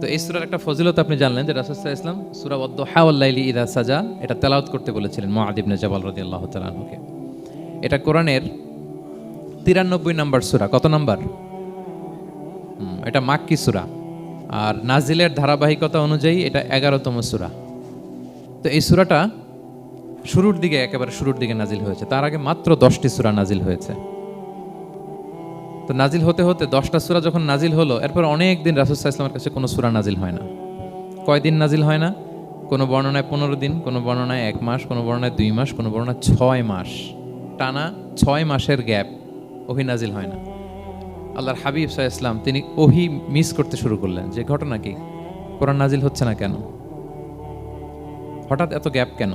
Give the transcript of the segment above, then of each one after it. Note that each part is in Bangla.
তো এই সুরার একটা ফজিলত আপনি জানলেন যে রাসুসাহ ইসলাম সুরা হাওয়াল্লাইলি ইদা সাজা, এটা তেলাওত করতে বলেছিলেন মহাদিবনে জবাল রদি আল্লাহ তালকে এটা কোরআনের তিরানব্বই নাম্বার সুরা, কত নাম্বার? এটা মাক্কি সুরা। আর নাজিলের ধারাবাহিকতা অনুযায়ী এটা এগারোতম সুরা। তো এই সুরাটা শুরুর দিকে, একেবারে শুরুর দিকে নাজিল হয়েছে। তার আগে মাত্র দশটি সুরা নাজিল হয়েছে। তো নাজিল হতে হতে দশটা সুরা যখন নাজিল হলো, এরপর অনেক দিন রাসুসাহ ইসলামের কাছে কোনো সুরা নাজিল হয় না। কয়দিন নাজিল হয় না? কোনো বর্ণনায় পনেরো দিন, কোনো বর্ণনায় এক মাস, কোনো বর্ণনায় দুই মাস, কোনো বর্ণনায় ছয় মাস। টানা ছয় মাসের গ্যাপ ওহি নাজিল হয় না। আল্লাহর হাবিব সাহা ইসলাম তিনি ওহি মিস করতে শুরু করলেন যে, ঘটনা কি? কোরআন নাজিল হচ্ছে না কেন? হঠাৎ এত গ্যাপ কেন?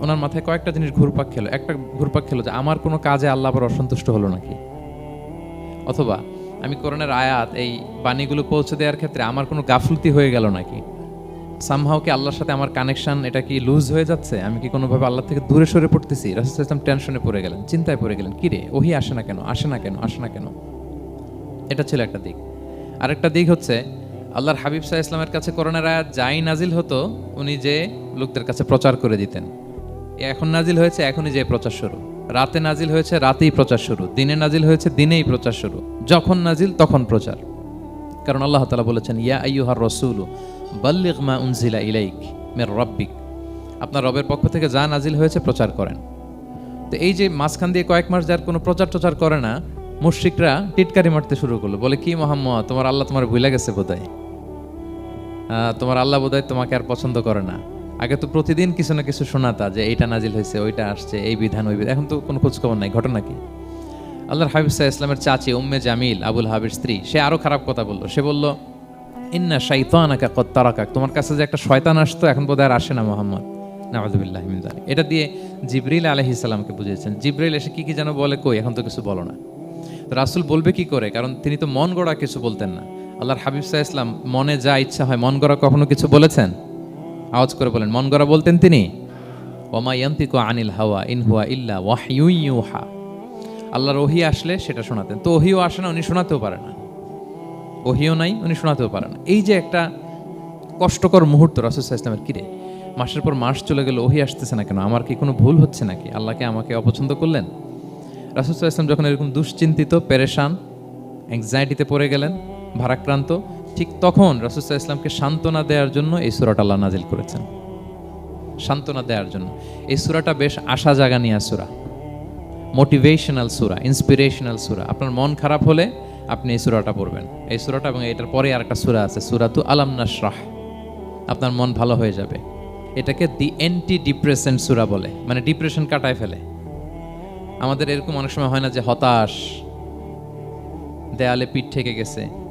ওনার মাথায় কয়েকটা জিনিস ঘুরপাক খেলো। একটা ঘুরপাক খেলো যে, আমার কোনো কাজে আল্লাহ আবার অসন্তুষ্ট হলো নাকি? অথবা আমি কোরআনের আয়াত, এই বাণীগুলো পৌঁছে দেওয়ার ক্ষেত্রে আমার কোনো গাফলতি হয়ে গেল নাকি? সামহাও কি আল্লাহর সাথে আমার কানেকশন এটা কি লুজ হয়ে যাচ্ছে? আমি কি কোনোভাবে আল্লাহ থেকে দূরে সরে পড়তেছি? রাসুল ইসলাম টেনশনে পড়ে গেলেন, চিন্তায় পড়ে গেলেন কিরে ওহি আসে না কেন? আসে না কেন? আসে না কেন? এটা ছিল একটা দিক। আরেকটা দিক হচ্ছে, আল্লাহর হাবিব সাহা ইসলামের কাছে করোনার আয়াত যাই নাজিল হতো, উনি যে লোকদের কাছে প্রচার করে দিতেন। এখন নাজিল হয়েছে, এখনই যে প্রচার শুরু। রাতে নাজিল হয়েছে রাতেই প্রচার শুরু, দিনে নাজিল হয়েছে দিনেই প্রচার শুরু, যখন নাজিল তখন প্রচার। কারণ আল্লাহ তালা বলেছেন, ইয়া আইয়ুহার রসুল বাল্লিক মা উনজিলা ইলাইক মের রব্বিক। আপনার রবের পক্ষ থেকে যা নাজিল হয়েছে প্রচার করেন। তো এই যে মাঝখান দিয়ে কয়েক মাস যার কোনো প্রচার টচার করে না, মুশ্রিকরা টিটকারি মারতে শুরু করল। বলে, কি মোহাম্মদ, তোমার আল্লাহ তোমার ভুলে গেছে বোধহয়? তোমার আল্লাহ বোধহয় তোমাকে আর পছন্দ করে না। আগে তো প্রতিদিন কিছু না কিছু শোনাতা যে এইটা নাজিল হয়েছে, ওইটা আসছে, এই বিধান, ওই বিধান। এখন তো কোনো খোঁজখবর নাই, ঘটনা কি? আল্লাহর হাবিব সাহা ইসলামের চাচি উম্মে জামিল, আবুল হাবির স্ত্রী, সে আরও খারাপ কথা বলল। সে বলল, ইন্না শাইতানাকা কত্তারাকাক তোমার কাছে যে একটা শয়তান আসতো, এখন বোধহয় আর আসে না মোহাম্মদ। নামাজুবিল্লাহ মিন এটা দিয়ে জিবরিল আলহি সাল্লামকে বুঝিয়েছেন। জিবরিল এসে কী কী যেন বলে, কই, এখন তো কিছু বলো না। রাসুল বলবে কি করে? কারণ তিনি তো মন গড়া কিছু বলতেন না। আল্লাহর হাবিব সাহা ইসলাম মনে যা ইচ্ছা হয়, মন গড়া কখনো কিছু বলেছেন? আওয়াজ করে বলেন, মন গড়া বলতেন তিনি, ওমা ইয়ান্তিকু আনিল হাওয়া, ইন হুয়া ইল্লা ওয়াহিউহা আল্লাহর ওহি আসলে সেটা শোনাতেন। তো ওহিও আসে না, উনি শোনাতেও পারে না। ওহিও নাই, উনি শোনাতেও পারে না। এই যে একটা কষ্টকর মুহূর্ত রাসুসাহ ইসলামের কিরে, মাসের পর মাস চলে গেল ওহি আসতেছে না কেন? আমার কি কোনো ভুল হচ্ছে নাকি? আল্লাহকে আমাকে অপছন্দ করলেন? রাসুসাহ ইসলাম যখন এরকম দুশ্চিন্তিত, পেরেশান অ্যাংজাইটিতে পড়ে গেলেন, ভারাক্রান্ত ঠিক তখন রাসুসাহ ইসলামকে সান্ত্বনা দেওয়ার জন্য এই সুরাটা আল্লাহ নাজিল করেছেন। সান্ত্বনা দেওয়ার জন্য। এই সুরাটা বেশ আশা জাগা নিয়ে সুরা। মোটিভেশনাল সুরা ইন্সপিরেশনাল সুরা। আপনার মন খারাপ হলে আপনি এই সুরাটা পড়বেন। এই সুরাটা এবং এটার পরে আর একটা সুরা আছে, সুরাতু আলাম নাশরাহ। আপনার মন ভালো হয়ে যাবে। এটাকে দি অ্যান্টি ডিপ্রেশন সুরা বলে মানে ডিপ্রেশন কাটায় ফেলে। আমাদের এরকম অনেক সময় হয় না যে হতাশ, দেয়ালে পিঠ ঠেকে গেছে।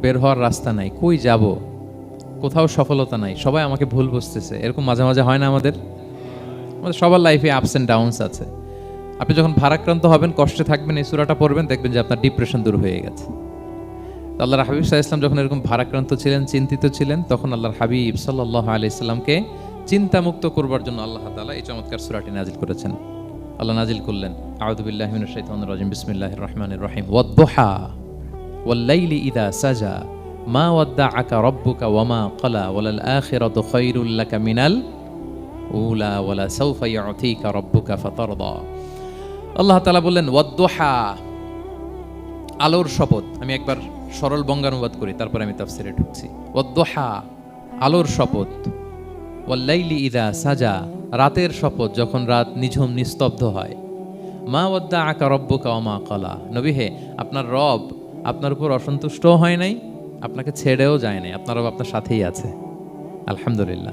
বের হওয়ার রাস্তা নাই, কই যাব? কোথাও সফলতা নাই, সবাই আমাকে ভুল বুঝতেছে। এরকম মাঝে মাঝে হয় না আমাদের? আমাদের সবার লাইফে আপস অ্যান্ড ডাউনস আছে। আপনি যখন ভারাক্রান্ত হবেন, কষ্টে থাকবেন, এই সুরাটা পড়বেন, দেখবেন যে আপনার ডিপ্রেশন দূর হয়ে গেছে। আল্লাহর হাবিব সাহা ইসলাম যখন এরকম ভারাক্রান্ত ছিলেন, চিন্তিত ছিলেন, তখন আল্লাহর হাবিব সাল্লাহ আলি ইসলামকে চিন্তামুক্ত করবার জন্য আল্লাহ তালা এই চমৎকার সুরাটি নাজিল করেছেন। আল্লাহ নাজিল করলেন। আউদুবিল্লাহ রাজিম। বিসমিল্লাহ রহমানির রহিম। ওয়াদ-দুহা। ওয়াল্লাইলি ইদা সাজা মা ওয়াদ্দা আকা রব্বুকা ওয়ামা কলা ওয়ালাল আখিরাত খৈরুল্লাকা মিনাল উলা ওয়ালা সাউফা ইয়াতিকা রব্বুকা আল্লাহ তাআলা বললেন, ওয়াদ্দুহা আলোর শপথ। আমি একবার সরল বঙ্গানুবাদ করি, তারপর আমি তাফসিরে ঢুকছি। ওয়াদ্দোহা আলোর শপথ। ওয়াল্লাইলি ইদা সাজা রাতের শপথ, যখন রাত নিঝুম নিস্তব্ধ হয়। মা ওদ্দা আকা রব্বুকা অমা কলা নবী হে, আপনার রব আপনার উপর অসন্তুষ্টও হয় নাই, আপনাকে ছেড়েও যায় নাই, আপনার রব আপনার সাথেই আছে। আলহামদুলিল্লাহ।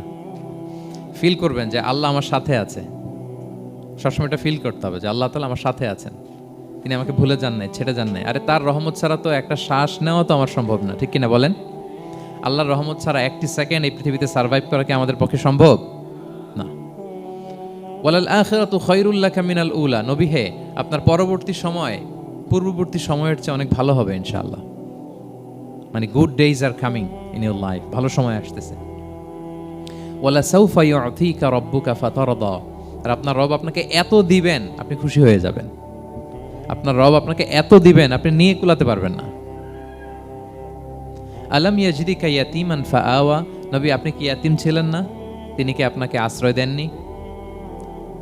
ফিল করবেন যে আল্লাহ আমার সাথে আছে। সবসময় এটা ফিল করতে হবে যে আল্লাহ তালা আমার সাথে আছেন। তিনি আমাকে ভুলে যান নাই, ছেড়ে যান নাই। আরে তার রহমত ছাড়া তো একটা শ্বাস নেওয়া তো আমার সম্ভব না, ঠিক কিনা বলেন? আল্লাহর রহমত ছাড়া একটি সেকেন্ড এই পৃথিবীতে সার্ভাইভ করা কি আমাদের পক্ষে সম্ভব? না। ওয়ালাল আখিরাতু খায়রুল্লাকা মিনাল উলা। নবী হে, আপনার পরবর্তী সময় পূর্ববর্তী সময়ের চেয়ে অনেক ভালো হবে, ইনশাআল্লাহ। মানে good days are coming in your life ভালো সময় আসতেছে। ওয়ালা সাউফা ইউতিকা রব্বুকা ফাতারদা। আর আপনার রব আপনাকে এত দিবেন, আপনি খুশি হয়ে যাবেন। আপনার রব আপনাকে এত দিবেন, আপনি নিয়ে কুলাতে পারবেন না। আলম ইয়াজিদিকা ইয়াতিমান ফা আওয়া নবী, আপনি কি ইয়াতিম ছিলেন না? তিনি কি আপনাকে আশ্রয় দেননি?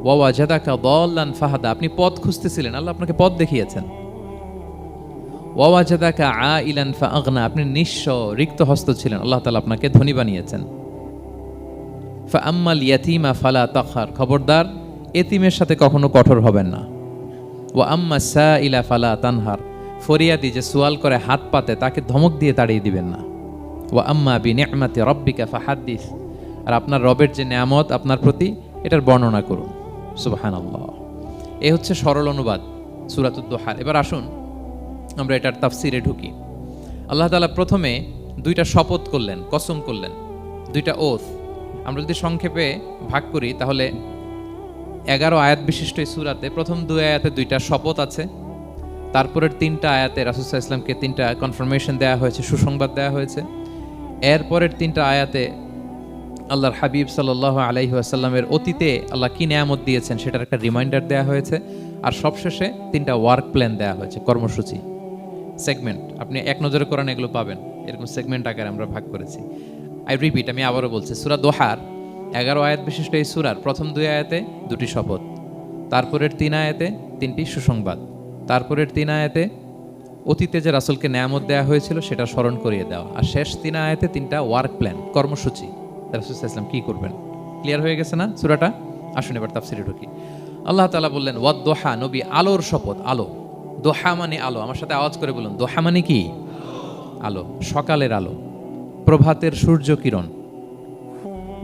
ওয়া জাদাকা দল্লান ফাহাদা। আপনি পথ খুঁজতেছিলেন, আল্লাহ আপনাকে পথ দেখিয়েছেন। ওয়া জাদাকা আ ইলান ফা আগনা আপনি নিঃস্ব রিক্ত হস্ত ছিলেন। আল্লাহ তাআলা আপনাকে ধনী বানিয়েছেন। ফা আম্মাল ইয়াতিমা ফালা তাখার, খবরদার, এতিমের সাথে কখনো কঠোর হবেন না। ও আম্মা সা ইলা ফালা তানহার, ফরিয়াদি যে সোয়াল করে হাত পাতে, তাকে ধমক দিয়ে তাড়িয়ে দিবেন না। ও আম্মা বি নেমাতি রব্বিকা ফাহাদ্দিস, আর আপনার রবের যে নেয়ামত আপনার প্রতি, এটার বর্ণনা করুন। সুবাহান আল্লাহ এ হচ্ছে সরল অনুবাদ সুরাতুদ্দোহার এবার আসুন আমরা এটার তাফসিরে ঢুকি। আল্লাহ তালা প্রথমে দুইটা শপথ করলেন, কসম করলেন। দুইটা ওথ আমরা যদি সংক্ষেপে ভাগ করি, তাহলে এগারো আয়াত বিশিষ্ট এই সুরাতে প্রথম দুই আয়াতে দুইটা শপথ আছে, তারপরের তিনটা আয়াতে রাসুসাহ ইসলামকে তিনটা কনফার্মেশন দেওয়া হয়েছে, সুসংবাদ দেওয়া হয়েছে। এরপরের তিনটা আয়াতে আল্লাহর হাবিব সাল্লাহ আলাইহি আসাল্লামের অতীতে আল্লাহ কি নিয়ামত দিয়েছেন সেটার একটা রিমাইন্ডার দেওয়া হয়েছে। আর সবশেষে তিনটা ওয়ার্ক প্ল্যান দেওয়া হয়েছে, কর্মসূচি। সেগমেন্ট আপনি এক নজরে করেন এগুলো পাবেন। এরকম সেগমেন্ট আকারে আমরা ভাগ করেছি। আই রিপিট আমি আবারও বলছি, সুরা দোহার, এগারো আয়াত বিশিষ্ট এই সুরার প্রথম দুই আয়াতে দুটি শপথ, তারপরের তিন আয়াতে তিনটি সুসংবাদ, তারপরের তিন আয়াতে অতীতে যে রাসুলকে নেয়ামত দেওয়া হয়েছিল সেটা স্মরণ করিয়ে দেওয়া, আর শেষ তিন আয়াতে তিনটা ওয়ার্ক প্ল্যান কর্মসূচি। রাসুল ইসলাম কি করবেন? ক্লিয়ার হয়ে গেছে না সুরাটা? আসুন এবার তাফসিরে ঢুকি। আল্লাহ তালা বললেন, ওয়াদ দোহা নবী আলোর শপথ, আলো। দোহা মানে আলো। আমার সাথে আওয়াজ করে বলুন, দোহা মানে কি? আলো, সকালের আলো, প্রভাতের সূর্য কিরণ।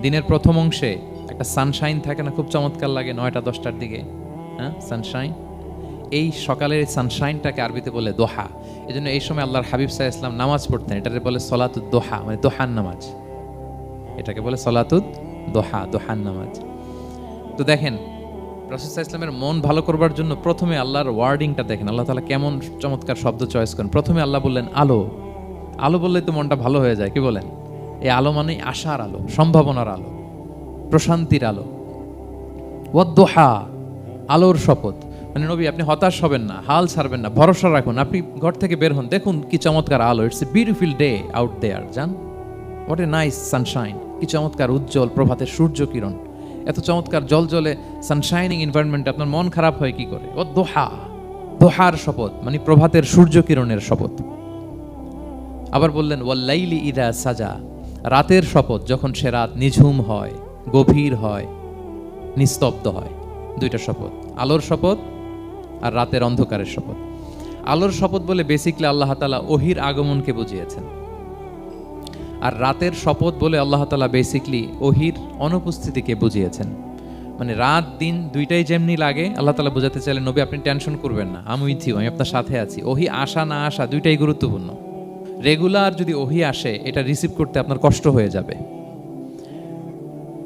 দিনের প্রথম অংশে একটা সানশাইন থাকে না, খুব চমৎকার লাগে নয়টা, দশটার দিকে। হ্যাঁ সানশাইন এই সকালের সানশাইনটাকে আরবিতে বলে দোহা। এই জন্য এই সময় আল্লাহর হাবিব সাহা ইসলাম নামাজ পড়তেন। এটাকে বলে সলাতুদ দোহা মানে দোহান নামাজ। এটাকে বলে সলাতুদ দোহা দোহান নামাজ। তো দেখেন রসুল্লাহ ইসলামের মন ভালো করবার জন্য প্রথমে আল্লাহর ওয়ার্ডিংটা দেখেন। আল্লাহ তালা কেমন চমৎকার শব্দ চয়েস করেন। প্রথমে আল্লাহ বললেন, আলো। আলো বললে তো মনটা ভালো হয়ে যায়, কি বলেন? এই আলো মানে আশার আলো, সম্ভাবনার আলো, প্রশান্তির আলো। ওয়াদ্দোহা, আলোর শপথ। মানে নবী, আপনি হতাশ হবেন না, হাল ছাড়বেন না, ভরসা রাখুন। আপনি ঘর থেকে বের হন, দেখুন কি চমৎকার আলো। It's a beautiful day out there জান? হোয়াট এ নাইস সানশাইন কি চমৎকার উজ্জ্বল প্রভাতের সূর্য কিরণ। এত চমৎকার জল জলে সানশাইনিং এনভায়রনমেন্টে আপনার মন খারাপ হয় কি করে? ও দোহা। দোহার শপথ মানে প্রভাতের সূর্য কিরণের শপথ। আবার বললেন ওয়াল্লাইলি ইদা সাজা। রাতের শপথ, যখন সে রাত নিঝুম হয়, গভীর হয়, নিস্তব্ধ হয়। দুইটা শপথ, আলোর শপথ আর রাতের অন্ধকারের শপথ। আলোর শপথ বলে বেসিকলি আল্লাহ তালা ওহির আগমনকে বুঝিয়েছেন। আর রাতের শপথ বলে আল্লাহ তালা বেসিকলি ওহির অনুপস্থিতিকে বুঝিয়েছেন। মানে রাত, দিন দুইটাই যেমনি লাগে, আল্লাহ তালা বোঝাতে চাইলেন নবী, আপনি টেনশন করবেন না, আমি উইথিও আমি আপনার সাথে আছি। ওহি আসা, না আসা দুইটাই গুরুত্বপূর্ণ। রেগুলার যদি ওহি আসে, এটা রিসিভ করতে আপনার কষ্ট হয়ে যাবে।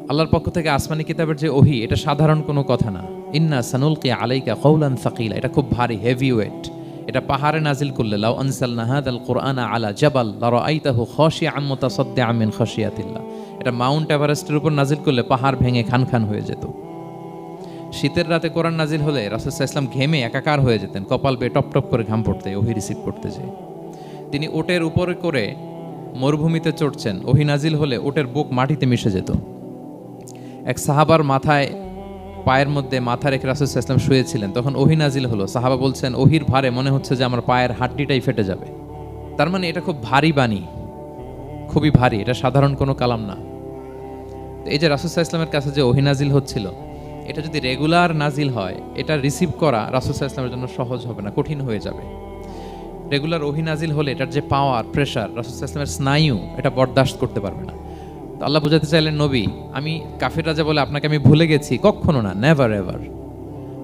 আল্লাহর পক্ষ থেকে আসমানি কিতাবের যে ওহি, এটা সাধারণ কোনো কথা না। ইন্না সানুলকে আলাইকা কৌলান সাকিলা এটা খুব ভারী হেভি ওয়েট এটা পাহাড়ে নাজিল করলে, লাউ আনসাল নাহাদ আল কোরআন আলা জাবাল লার আইতাহু খসি আম্মতা সদ্দে আমিন খসিয়াতিল্লা এটা মাউন্ট এভারেস্টের উপর নাজিল করলে পাহাড় ভেঙে খান খান হয়ে যেত। শীতের রাতে কোরআন নাজিল হলে রাসুসাহ ইসলাম ঘেমে একাকার হয়ে যেতেন, কপাল বেয়ে টপ টপ করে ঘাম পড়তে, ওহি রিসিভ করতে যে তিনি ওটের উপরে করে মরুভূমিতে চড়ছেন, ওহি নাজিল হলে ওটের বুক মাটিতে মিশে যেত। এক সাহাবার মাথায় পায়ের মধ্যে মাথা রেখে রাসুল ইসলাম শুয়েছিলেন। তখন ওহি নাজিল হলো। সাহাবা বলছেন, ওহির ভারে মনে হচ্ছে যে আমার পায়ের হাড্ডিটাই ফেটে যাবে। তার মানে এটা খুব ভারী বাণী। খুবই ভারী। এটা সাধারণ কোনো কালাম না। এই যে রাসুসাহ ইসলামের কাছে যে ওহি নাজিল হচ্ছিল, এটা যদি রেগুলার নাজিল হয়, এটা রিসিভ করা রাসুসাহ ইসলামের জন্য সহজ হবে না, কঠিন হয়ে যাবে। রেগুলার ওহি নাজিল হলে এটার যে পাওয়ার, প্রেশার রাসুসাহ ইসলামের স্নায়ু, এটা বরদাস্ত করতে পারবে না। আল্লাহ বোঝাতে চাইলেন, নবী, আমি কাফির রাজা বলে আপনাকে আমি ভুলে গেছি, কখনো না নেভার এভার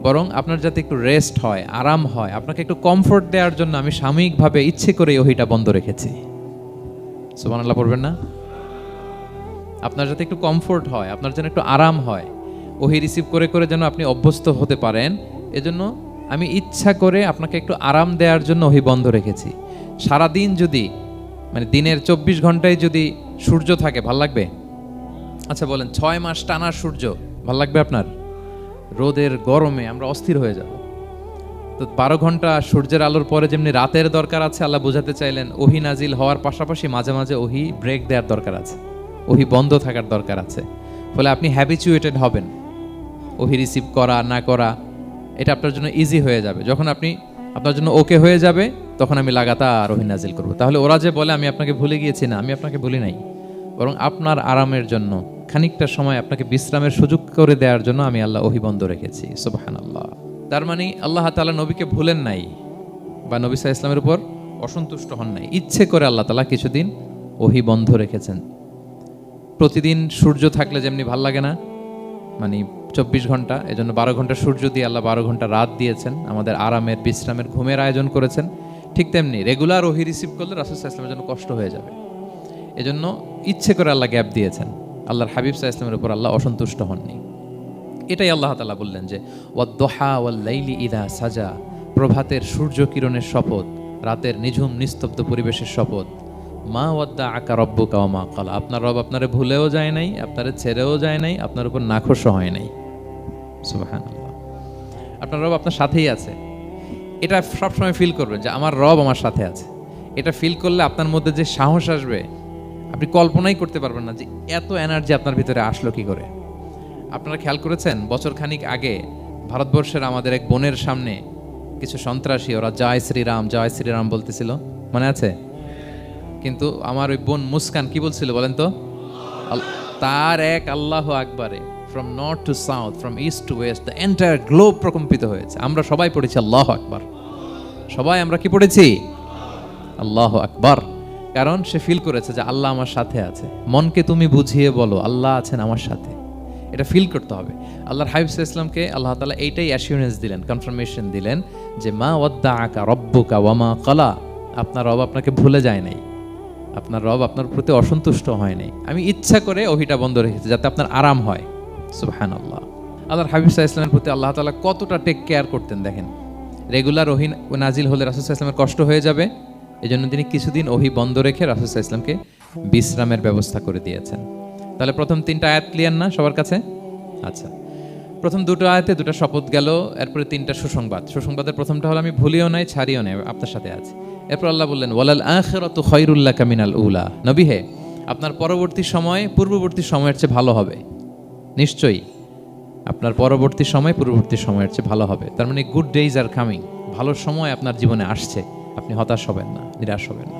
বরং আপনার যাতে একটু রেস্ট হয়, আরাম হয়, আপনাকে একটু কমফোর্ট দেওয়ার জন্য আমি সাময়িকভাবে ইচ্ছে করে ওহিটা বন্ধ রেখেছি। সুবান আল্লাহ পড়বেন না? আপনার যাতে একটু কমফোর্ট হয়, আপনার যেন একটু আরাম হয়, ওহি রিসিভ করে করে যেন আপনি অভ্যস্ত হতে পারেন, এজন্য আমি ইচ্ছা করে আপনাকে একটু আরাম দেওয়ার জন্য ওহি বন্ধ রেখেছি। সারাদিন যদি মানে দিনের চব্বিশ ঘন্টায় যদি সূর্য থাকে, ভালো লাগবে? আচ্ছা বলেন, ছয় মাস টানা সূর্য, ভালো লাগবে আপনার? রোদের গরমে আমরা অস্থির হয়ে যাব। তো বারো ঘণ্টা সূর্যের আলোর পরে যেমনি রাতের দরকার আছে, আল্লাহ বোঝাতে চাইলেন, ওহি নাজিল হওয়ার পাশাপাশি মাঝে মাঝে ওহি ব্রেক দেওয়ার দরকার আছে। ওহি বন্ধ থাকার দরকার আছে। ফলে আপনি হ্যাবিচুয়েটেড হবেন। ওহি রিসিভ করা, না করা, এটা আপনার জন্য ইজি হয়ে যাবে। যখন আপনি, আপনার জন্য ওকে হয়ে যাবে, তখন আমি লাগাতার ওহি নাজিল করব। তাহলে ওরা যে বলে, আমি আপনাকে ভুলে গিয়েছি না, আমি আপনাকে ভুলি নাই। বরং আপনার আরামের জন্য, খানিকটা সময় আপনাকে বিশ্রামের সুযোগ করে দেওয়ার জন্য আমি আল্লাহ ওহি বন্ধ রেখেছি। সুবাহান আল্লাহ তার মানে আল্লাহ তালা নবীকে ভুলেন নাই বা নবী সাহা ইসলামের উপর অসন্তুষ্ট হন নাই। ইচ্ছে করে আল্লাহ তালা কিছুদিন ওহি বন্ধ রেখেছেন। প্রতিদিন সূর্য থাকলে যেমনি ভালো লাগে না মানে চব্বিশ ঘণ্টা, এজন্য বারো ঘণ্টা সূর্য দিয়ে আল্লাহ বারো ঘণ্টা রাত দিয়েছেন, আমাদের আরামের, বিশ্রামের, ঘুমের আয়োজন করেছেন। ঠিক তেমনি রেগুলার ওহি রিসিভ করলে রাসুল ইসলামের জন্য কষ্ট হয়ে যাবে। এজন্য ইচ্ছে করে আল্লাহ গ্যাপ দিয়েছেন। আল্লাহর হাবিব সাহা ইসলামের উপর আল্লাহ অসন্তুষ্ট হননি। এটাই আল্লাহ তালা বললেন যে, ওয়াদ্দোহা ওয়াল্লাইলি ইদা সাজা প্রভাতের সূর্য কিরণের শপথ, রাতের নিঝুম নিস্তব্ধ পরিবেশের শপথ। মা ওয়াদ্দা আকা রব্বু কাওয়া মা কালা আপনার রব আপনারে ভুলেও যায় নাই, আপনারে ছেড়েও যায় নাই, আপনার উপর নাখোশ হয় নাই। সুবাহান আপনার রব আপনার সাথেই আছে। এটা সবসময় ফিল করবেন যে, আমার রব আমার সাথে আছে। এটা ফিল করলে আপনার মধ্যে যে সাহস আসবে আপনি কল্পনাই করতে পারবেন না যে এত এনার্জি আপনার ভিতরে আসলো কি করে। আপনারা খেয়াল করেছেন? বছর খানিক আগে ভারতবর্ষের আমাদের এক বোনের সামনে কিছু সন্ত্রাসী, ওরা জয় শ্রীরাম জয় শ্রীরাম বলতেছিল। মনে আছে? কিন্তু আমার ওই বোন মুস্কান কি বলছিল বলেন তো? তার এক আল্লাহ আকবারে from north to south from east to west the entire globe প্রকম্পিত হয়েছে। আমরা সবাই পড়েছি আল্লাহ আকবার। সবাই আমরা কি পড়েছি? আল্লাহ আকবার। কারণ সে ফিল করেছে যে আল্লাহ আমার সাথে আছে। মনকে তুমি বুঝিয়ে বলো, আল্লাহ আছেন আমার সাথে। এটা ফিল করতে হবে। আল্লাহর হাইফ ইসলামকে আল্লাহ তালা এইটাই অ্যাসিউরেন্স দিলেন কনফার্মেশন দিলেন যে মা ওয়াদ্দা আকা রব্বুকা ওয়ামা কলা। আপনার রব আপনাকে ভুলে যায় নাই। আপনার রব আপনার প্রতি অসন্তুষ্ট হয় নাই। আমি ইচ্ছা করে ওহিটা বন্ধ রেখেছি যাতে আপনার আরাম হয়। সুবহান আল্লাহ আল্লাহর হাবিব সাহা ইসলামের প্রতি আল্লাহ তালা কতটা টেক কেয়ার করতেন দেখেন। রেগুলার ওহি নাজিল হলে রাসুল ইসলামের কষ্ট হয়ে যাবে। এই জন্য তিনি কিছুদিন ওহি বন্ধ রেখে রাসুল ইসলামকে বিশ্রামের ব্যবস্থা করে দিয়েছেন। তাহলে প্রথম তিনটা আয়াত ক্লিয়ার না সবার কাছে? আচ্ছা। প্রথম দুটো আয়াতে দুটো শপথ গেল, এরপরে তিনটা সুসংবাদ। সুসংবাদের প্রথমটা হলো, আমি ভুলিও নাই, ছাড়িও নাই, আপনার সাথে আছে। এরপর আল্লাহ বললেন, ওয়ালাল আখিরাত খৈরুল্লাহ কামিনাল উলা। নবী হে, আপনার পরবর্তী সময় পূর্ববর্তী সময়ের চেয়ে ভালো হবে। নিশ্চয়ই, আপনার পরবর্তী সময় পূর্ববর্তী সময়ের চেয়ে ভালো হবে। তার মানে গুড ডেইজ আর কামিং ভালো সময় আপনার জীবনে আসছে। আপনি হতাশ হবেন না, নিরাশ হবেন না।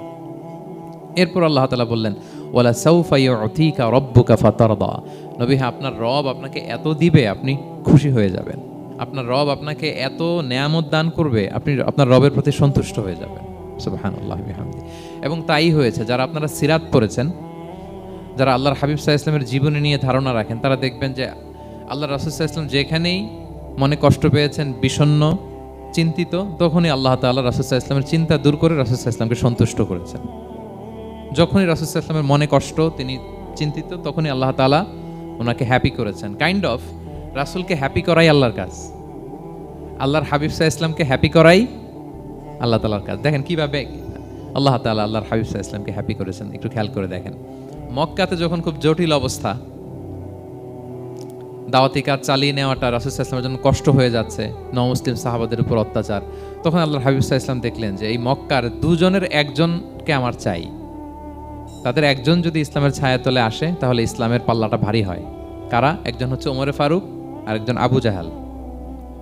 এরপর আল্লাহ তালা বললেন ওলা সৌফাই অথিকা রব্বুকা ফাতারদা। নবী হ্যাঁ আপনার রব আপনাকে এত দিবে, আপনি খুশি হয়ে যাবেন। আপনার রব আপনাকে এত নেয়ামত দান করবে, আপনি আপনার রবের প্রতি সন্তুষ্ট হয়ে যাবেন। সুবাহান আল্লাহ হামদি এবং তাই হয়েছে, যারা আপনারা সিরাত পড়েছেন, যারা আল্লাহর হাবিব সাহা ইসলামের জীবনী নিয়ে ধারণা রাখেন, তারা দেখবেন যে আল্লাহ রাসুল সাহা ইসলাম যেখানেই মনে কষ্ট পেয়েছেন, বিষণ্ণ চিন্তিত, তখনই আল্লাহ তাল্লাহ রাসুল সাহা ইসলামের চিন্তা দূর করে রাসুল সাহা ইসলামকে সন্তুষ্ট করেছেন। যখনই রাসুল সাহা ইসলামের মনে কষ্ট, তিনি চিন্তিত, তখনই আল্লাহ তালা ওনাকে হ্যাপি করেছেন। কাইন্ড অফ রাসুলকে হ্যাপি করাই আল্লাহর কাজ। আল্লাহর হাবিব সাহা ইসলামকে হ্যাপি করাই আল্লাহ তালার কাজ। দেখেন কীভাবে আল্লাহ তালা আল্লাহর হাবিব সাহা ইসলামকে হ্যাপি করেছেন। একটু খেয়াল করে দেখেন। মক্কাতে যখন খুব জটিল অবস্থা দাওয়াতি কাজ চালিয়ে নেওয়াটা রাসুল ইসলামের জন্য কষ্ট হয়ে যাচ্ছে, নমুসলিম সাহাবাদের উপর অত্যাচার। তখন আল্লাহ হাবিব ইসলাম দেখলেন যে, এই মক্কার দুজনের একজনকে আমার চাই। তাদের একজন যদি ইসলামের ছায়া ছায়াতলে আসে, তাহলে ইসলামের পাল্লাটা ভারী হয়। কারা? একজন হচ্ছে ওমরে ফারুক আর একজন আবু জাহাল।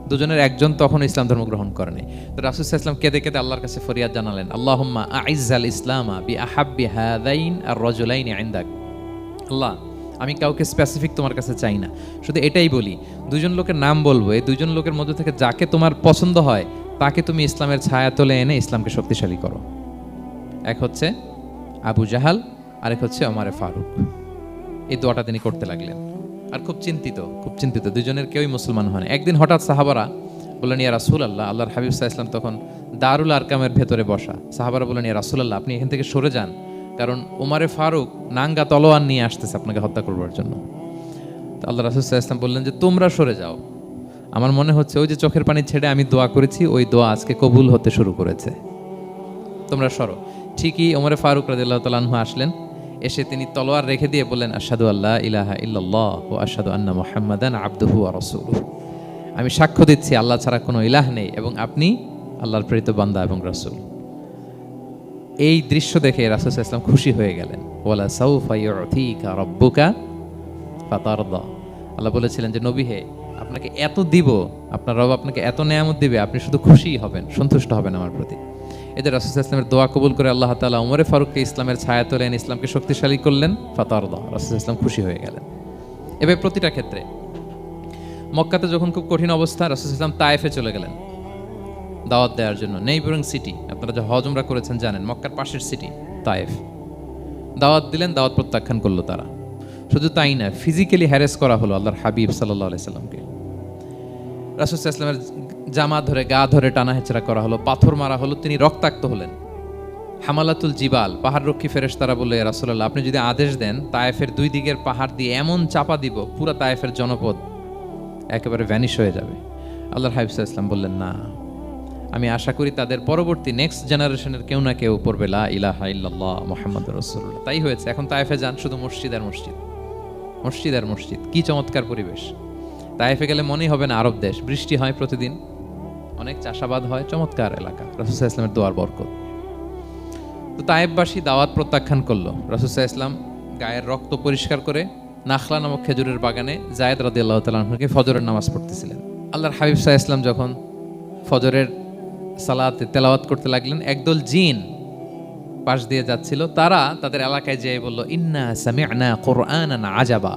দুজনের একজন তখন ইসলাম ধর্ম গ্রহণ করেনি তো রাসুল ইসলাম কেঁদে কেঁদে আল্লাহর কাছে ফরিয়াদ জানালেন, আল্লাহুম্মা আইজাল ইসলামা বি আহাব্বি হাদাইন আর রজুলাইন আইন্দাক আল্লাহ আমি কাউকে স্পেসিফিক তোমার কাছে চাই না। শুধু এটাই বলি, দুজন লোকের নাম বলব, এই দুজন লোকের মধ্যে থেকে যাকে তোমার পছন্দ হয়, তাকে তুমি ইসলামের ছায়া তোলে এনে ইসলামকে শক্তিশালী করো। এক হচ্ছে আবু জাহাল, আরেক হচ্ছে আমারে ফারুক। এই দোয়াটা তিনি করতে লাগলেন। আর খুব চিন্তিত খুব চিন্তিত, দুজনের কেউই মুসলমান হন একদিন হঠাৎ সাহাবারা বললেন, ইয়া রাসুল আল্লাহ আল্লাহর হাবিব ইসলাম তখন দারুল আরকামের ভেতরে বসা। সাহাবারা বললেন, ইয়া রাসুল আল্লাহ আপনি এখান থেকে সরে যান কারণ উমারে ফারুক নাঙ্গা তলোয়ার নিয়ে আসতেছে আপনাকে হত্যা করবার জন্য। তো আল্লাহ রাসুল সাহা ইসলাম বললেন যে, তোমরা সরে যাও। আমার মনে হচ্ছে ওই যে চোখের পানি ছেড়ে আমি দোয়া করেছি, ওই দোয়া আজকে কবুল হতে শুরু করেছে। তোমরা সরো। ঠিকই ওমরে ফারুক রাদিল্লাহ তালাহু আসলেন, এসে তিনি তলোয়ার রেখে দিয়ে বললেন আসাদু আল্লাহ ইলাহা ইল্লাল্লাহ ও আসাদু আন্না মোহাম্মদান আব্দুহু আর রসুল আমি সাক্ষ্য দিচ্ছি, আল্লাহ ছাড়া কোনো ইলাহ নেই এবং আপনি আল্লাহর প্রেরিত বান্দা এবং রাসূল। এই দৃশ্য দেখে রাসূল ইসলাম খুশি হয়ে গেলেন। ওয়ালা সাউফা ইউতিকা রাব্বুকা ফাতারদা। আল্লাহ বলেছিলেন যে, নবী হে, আপনাকে এত দিব, আপনার রব আপনাকে এত নেয়ামত দিবে, আপনি শুধু খুশিই হবেন, সন্তুষ্ট হবেন আমার প্রতি। এদের রাসুল ইসলামের দোয়া কবুল করে আল্লাহ তালা উমরে ফারুককে ইসলামের ছায়া তোলেন ইসলামকে শক্তিশালী করলেন, ফাতারদা, রাসুল ইসলাম খুশি হয়ে গেলেন। এবার প্রতিটা ক্ষেত্রে, মক্কাতে যখন খুব কঠিন অবস্থা, রাসুল ইসলাম তায়েফে চলে গেলেন। দাওয়াত দেওয়ার জন্য। নেইবরিং সিটি, আপনারা যে হজমরা করেছেন জানেন, মক্কার পাশের সিটি, তায়েফ। দাওয়াত দিলেন, দাওয়াত প্রত্যাখ্যান করল তারা। শুধু তাই না ফিজিক্যালি হ্যারেস করা হলো আল্লাহর হাবিব সাল্লাহ আলাইসাল্লামকে রাসুল ইসলামের জামা ধরে গা ধরে টানা হেচড়া করা হলো, পাথর মারা হলো, তিনি রক্তাক্ত হলেন। হামালাতুল জিবাল পাহাড় রক্ষী ফেরেশ তারা বলে রাসুল্লাহ আপনি যদি আদেশ দেন, তায়েফের দুই দিকের পাহাড় দিয়ে এমন চাপা দিব, পুরা তায়েফের জনপদ একেবারে ভ্যানিশ হয়ে যাবে। আল্লাহর হাবিব ইসলাম বললেন, না। আমি আশা করি তাদের পরবর্তী নেক্সট জেনারেশনের কেউ না কেউ পড়বে লা ইলাহা ইল্লাল্লাহ মোহাম্মদ রসুল্লাহ তাই হয়েছে, এখন তায়েফে যান শুধু মসজিদ আর মসজিদ। মসজিদ আর মসজিদ, কি চমৎকার পরিবেশ। তায়েফে গেলে মনেই হবে না আরব দেশ, বৃষ্টি হয় প্রতিদিন। অনেক চাষাবাদ হয়, চমৎকার এলাকা। রসুল্লাহ ইসলামের দোয়ার বরকত। তো তায়েববাসী দাওয়াত প্রত্যাখ্যান করল। রসুল্লাহ ইসলাম গায়ের রক্ত পরিষ্কার করে নাখলা নামক খেজুরের বাগানে জায়দ রাদি আল্লাহ তালকে ফজরের নামাজ পড়তেছিলেন। আল্লাহর হাবিব সাহা ইসলাম যখন ফজরের সালাতে তেলাওয়াত করতে লাগলেন। একদল জিন পাশ দিয়ে যাচ্ছিল। তারা তাদের এলাকায় যেয়ে বলল, ইন্না সামি'না কোরআনান আজাবা,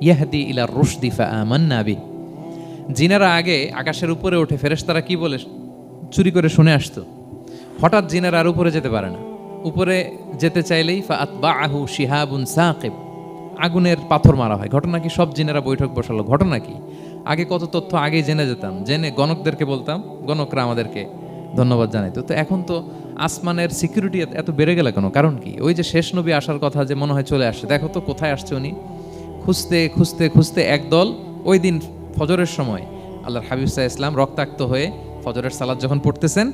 ইয়াহদি ইলা রুশদি ফাআমান্না বি জিনারা আগে আকাশের উপরে উঠে ফেরেশতারা কি বলে চুরি করে শুনে আসতো। হঠাৎ জিনারা আর উপরে যেতে পারে না। উপরে যেতে চাইলেই ফাআতবাআহু শিহাবুন সাকিব, আগুনের পাথর মারা হয়। ঘটনা কি? সব জিনেরা বৈঠক বসালো। ঘটনা কি? আগে কত তথ্য আগে জেনে যেতাম। জেনে গণকদেরকে বলতাম, গণকরা আমাদেরকে ধন্যবাদ জানাইতো তো তো এখন তো আসমানের সিকিউরিটি এত বেড়ে গেল কেন? কারণ কি? ওই যে শেষ নবী আসার কথা যে মনে হয় চলে আসছে, দেখো তো কোথায় আসছে উনি? খুঁজতে খুঁজতে খুঁজতে একদল ওই দিন ফজরের সময় আল্লাহর হাবিব সাহা ইসলাম রক্তাক্ত হয়ে ফজরের সালাদ যখন পড়তেছেন,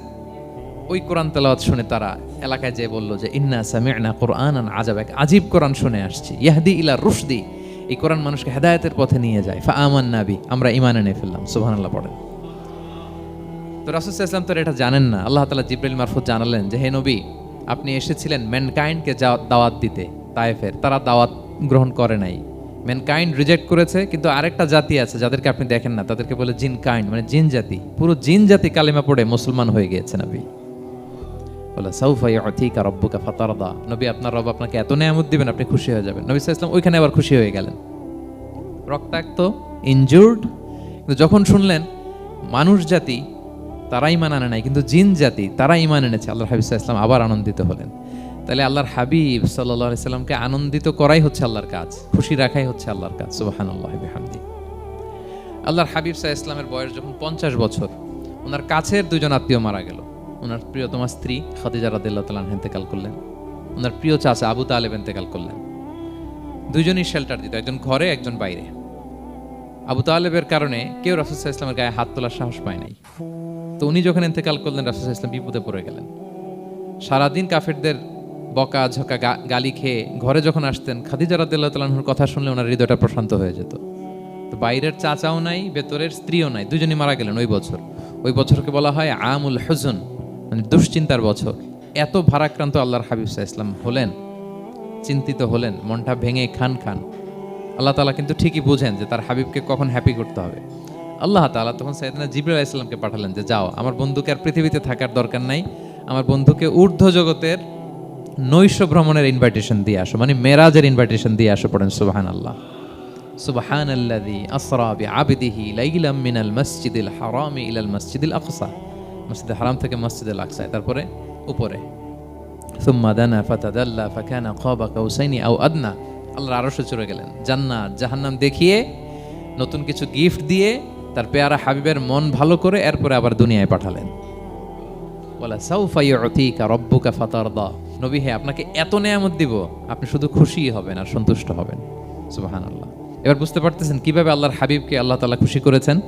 ওই কোরআন তেলাওয়াত শুনে তারা এলাকায় যেয়ে বলল যে, ইন্না সামি'না কোরআনান আজাব এক আজীব কোরআন শুনে আসছি। ইয়াহদি ইলা রুশদি। এই কোরআন মানুষকে হেদায়েতের পথে নিয়ে যায়। ফা আমান নাবি আমরা ইমান এনে ফেললাম। সুবহানাল্লাহ পড়েন। তো রাসুল ইসলাম তো এটা জানেন না। আল্লাহ তালা জিব্রাইল মারফত জানালেন যে, হে নবী, আপনি এসেছিলেন ম্যানকাইন্ডকে দাওয়াত দিতে, তায়েফের। তারা দাওয়াত গ্রহণ করে নাই। ম্যানকাইন্ড রিজেক্ট করেছে, কিন্তু আরেকটা জাতি আছে যাদেরকে আপনি দেখেন না। তাদেরকে বলে জিন কাইন্ড মানে জিন জাতি। পুরো জিন জাতি কালিমা পড়ে মুসলমান হয়ে গিয়েছে নবী। বলে, সাউফা ইয়াতিকা রব্বুকা ফাতারদা। নবী, আপনার রব আপনাকে এত নেয়ামত দিবেন, আপনি খুশি হয়ে যাবেন। নবী সাল্লাল্লাহু ওইখানে আবার খুশি হয়ে গেলেন। রক্তাক্ত ইনজুর্ড কিন্তু যখন শুনলেন, মানুষ জাতি তারা ইমান আনে নাই, কিন্তু জিন জাতি তারা ইমান এনেছে। আল্লাহর হাবিব ইসলাম আবার আনন্দিত হলেন। তাহলে আল্লাহর হাবিব সাল্লাহ সাল্লামকে আনন্দিত করাই হচ্ছে আল্লাহর কাজ, খুশি রাখাই হচ্ছে আল্লাহর কাজ। সুবাহান আল্লাহ হামদি আল্লাহর হাবিব সাহা ইসলামের বয়স যখন পঞ্চাশ বছর, ওনার কাছের দুজন আত্মীয় মারা গেল। ওনার প্রিয়তমা স্ত্রী খাদিজা রাদিল্লাহ তালান হেন্তেকাল করলেন। ওনার প্রিয় চাচা আবু তালেব এন্তেকাল করলেন। দুজনই শেল্টার দিত, একজন ঘরে, একজন বাইরে। আবু তালেবের কারণে কেউ রাসুসাহ ইসলামের গায়ে হাত তোলার সাহস পায় নাই। তো উনি যখন এতেকাল করলেন, রাসুল ইসলাম বিপদে পড়ে গেলেন। সারাদিন কাফেরদের বকা, ঝকা গালি খেয়ে ঘরে যখন আসতেন, খাদিজা রাদিল্লাহ তালাহুর কথা শুনলে ওনার হৃদয়টা প্রশান্ত হয়ে যেত। তো বাইরের চাচাও নাই, ভেতরের স্ত্রীও নাই, দুজনই মারা গেলেন ওই বছর। ওই বছরকে বলা হয় আমুল হুজন মানে দুশ্চিন্তার বছর। এত ভারাক্রান্ত আল্লাহর হাবিব ইসলাম হলেন, চিন্তিত হলেন, মনটা ভেঙে খান খান। আল্লাহ তালা কিন্তু ঠিকই বুঝেন যে তার হাবিবকে কখন হ্যাপি করতে হবে। আল্লাহ তালা তখন সাইদিনা জিবরুল ইসলামকে পাঠালেন যে, যাও, আমার বন্ধুকে আর পৃথিবীতে থাকার দরকার নাই। আমার বন্ধুকে ঊর্ধ্ব জগতের নৈশ ভ্রমণের ইনভাইটেশন দিয়ে আসো মানে মেরাজের ইনভাইটেশন দিয়ে আসো পড়েন সুবাহান আল্লাহ সুবাহান আল্লাদি আসরা বি আবিদিহি লাইলাম মিনাল মসজিদিল হারামি ইলাল মসজিদিল আকসা। মসজিদে হারাম থেকে মসজিদে আকসায় তারপরে উপরে। সুম্মা দানা ফাতাদাল্লা ফাকানা খাবা কাউসাইনি আও আদনা। আল্লাহর আরশে চলে গেলেন। জান্নাত, জাহান্নাম দেখিয়ে নতুন কিছু গিফট দিয়ে তার পেয়ারা হাবিবের মন ভালো করে এরপরে আবার দুনিয়ায় পাঠালেন। বলা, সাউফা ইউতিকা রব্বুকা ফাতারদা। নবী হে, আপনাকে এত নেয়ামত দিব, আপনি শুধু খুশি হবেন আর সন্তুষ্ট হবেন। সুবহানাল্লাহ। এবার বুঝতে পারতেছেন কীভাবে আল্লাহর হাবিবকে আল্লাহ তাআলা খুশি করেছেন?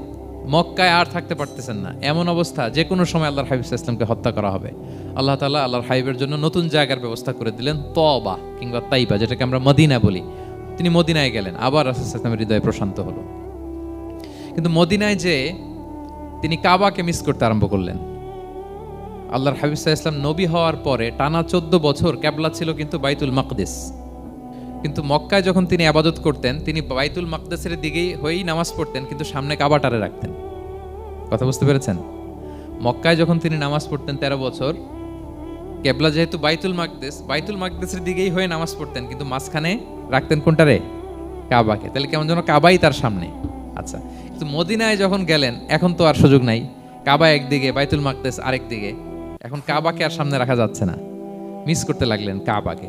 মক্কায় আর থাকতে পারতেছেন না। এমন অবস্থা যে কোনো সময় আল্লাহর হাবিব ইসলামকে হত্যা করা হবে। আল্লাহ তালা আল্লাহর হাবিবের জন্য নতুন জায়গার ব্যবস্থা করে দিলেন তবা কিংবা তাইবা, যেটাকে আমরা মদিনা বলি। তিনি মদিনায় গেলেন, আবার রাসুল ইসলামের হৃদয় প্রশান্ত হলো। কিন্তু মদিনায় যে তিনি কাবাকে মিস করতে আরম্ভ করলেন। আল্লাহর হাবিব সাহা ইসলাম নবী হওয়ার পরে টানা চোদ্দ বছর ক্যাবলা ছিল কিন্তু বাইতুল মাকদেস। কিন্তু মক্কায় যখন তিনি আবাদত করতেন, তিনি বাইতুল মাকদেসের দিকেই হয়েই নামাজ পড়তেন, কিন্তু সামনে কাবাটারে রাখতেন। কথা বুঝতে পেরেছেন? মক্কায় যখন তিনি নামাজ পড়তেন তেরো বছর কেবলা যেহেতু বাইতুল মাকদেস, বাইতুল মাকদেসের দিকেই হয়ে নামাজ পড়তেন, কিন্তু মাঝখানে রাখতেন কোনটারে কাবাকে। তাহলে কেমন যেন কাবাই তার সামনে। আচ্ছা কিন্তু মদিনায় যখন গেলেন, এখন তো আর সুযোগ নাই। কাবা একদিকে, বাইতুল মাকদেস আরেকদিকে। এখন কাবাকে আর সামনে রাখা যাচ্ছে না। মিস করতে লাগলেন কাবাকে।